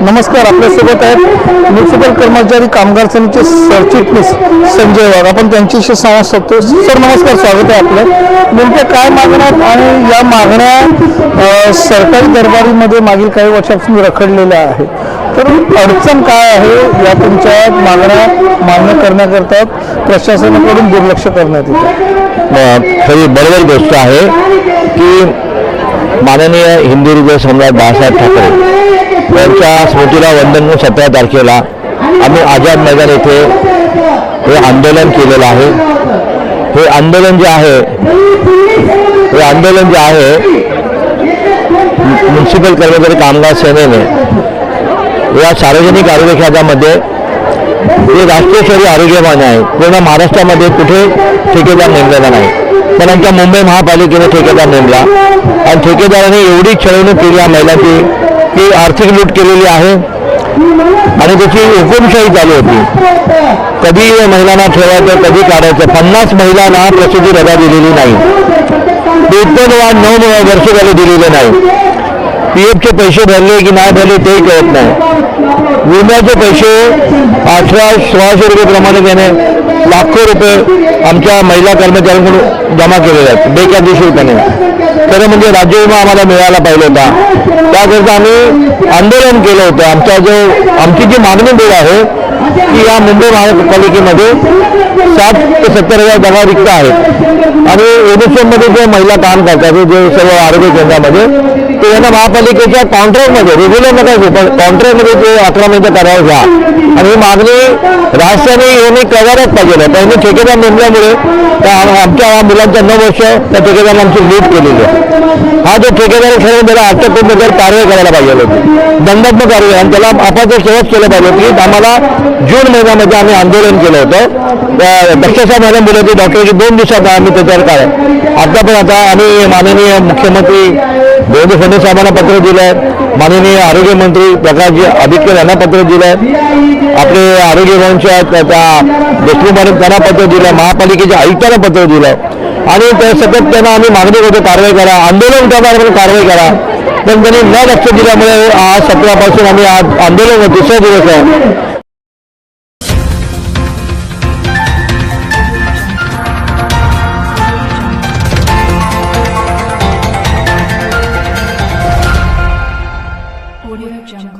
नमस्कार आपल्यासोबत आहेत म्युन्सिपल कर्मचारी कामगार सेनेचे सरचिटणीस संजय वाघ. आपण त्यांच्याशी संवाद साधतो. सर नमस्कार स्वागत आहे आपलं. नेमक्या काय मागण्या आहेत? आणि या मागण्या सरकारी दरबारीमध्ये मागील काही वर्षापासून रखडलेल्या आहेत. तर अडचण काय आहे या तुमच्या मागण्या मान्य करण्याकरता प्रशासनाकडून दुर्लक्ष करण्यात येतं? खरी बरोबर गोष्ट आहे की माननीय हिंदू हृदय सम्राट बाळासाहेब ठाकरे यांच्या स्मृतीला वंदन म्हणून सतरा तारखेला आम्ही आझाद मैदान येथे हे आंदोलन केलेलं आहे. हे आंदोलन जे आहे हे आंदोलन जे आहे म्युन्सिपल कर्मचारी कामगार सेनेने या सार्वजनिक आरोग्य खात्यामध्ये हे राष्ट्रीय शहरी आरोग्यवान आहे. पूर्ण महाराष्ट्रामध्ये कुठे ठेकेदार नेमलेला नाही. पण आमच्या मुंबई महापालिकेने ठेकेदार नेमला. आणि ठेकेदाराने एवढी छळवणूक केली या महिलाची की आर्थिक लूट केलेली आहे. आणि त्याची हुकुमशाही चालू होती. कधी महिलांना ठेवायचं कधी काढायचं पन्नास महिलांना प्रसिद्धी रजा दिलेली नाही. वेतन वाढ नऊ वर्ष झाले दिलेले नाही. पी एफचे पैसे भरले की नाही भरले तेही कळत नाही. विम्याचे पैसे अठरा सोळाशे रुपये प्रमाणे त्याने लाखो रुपये आमच्या महिला कर्मचाऱ्यांकडून जमा केलेले आहेत बेकायदेशीरपणे खरं म्हणजे राज्य विमा आम्हाला मिळायला पाहिजे होता. त्याकरता आम्ही आंदोलन केलं होतं. आमचा जो आमची जी मागणी बिल आहे की या मुंबई महानगरपालिकेमध्ये साठ ते सत्तर हजार जागा रिक्त आहेत आणि एनएसएममध्ये जे महिला काम करतात जे सर्व आरोग्य केंद्रामध्ये ते यांना महापालिकेच्या कॉन्ट्रॅक्टमध्ये रेग्युलर नका घेऊ पण कॉन्ट्रॅक्टमध्ये ते अकरा महिने करावं घ्या. आणि ही मागणी राष्ट्राने यांनी करायलाच पाहिजे त्यांनी ठेकेदार नेमल्यामुळे त्या आमच्या मुलांच्या नऊ वर्ष त्या ठेकेदाराने आमची लूट केलेली आहे. हा जो ठेकेदार आहे, खरं त्याला अटक करून त्याच्यावर कारवाई करायला पाहिजे होती. दंडात्मक कारवाई. आणि त्याला आपण शेवट केलं पाहिजे की आम्हाला जून महिन्यामध्ये आम्ही आंदोलन केलं होतं. त्या दक्षसा मॅडम बोलत होती डॉक्टरची दोन दिवसात आम्ही त्याच्यावर काय आता पण आता आम्ही माननीय मुख्यमंत्री देवेंद्र फडणवीस साहेबांना पत्र दिलं आहे माननीय आरोग्यमंत्री प्रकाशजी आदित्य यांना पत्र दिलं आहे आपले आरोग्य भवनच्या त्या त्या देशमुख मॅडम त्यांना पत्र दिलं आहे महापालिकेच्या आयुक्तांना पत्र दिलं आहे आणि त्या सतत त्यांना आम्ही मागणी करतो कारवाई करा. आंदोलन करणार कारवाई करा. पण त्यांनी न लक्ष दिल्यामुळे आज सतरापासून आम्ही आज आंदोलन दुसरा दिवस आहे. Jungle.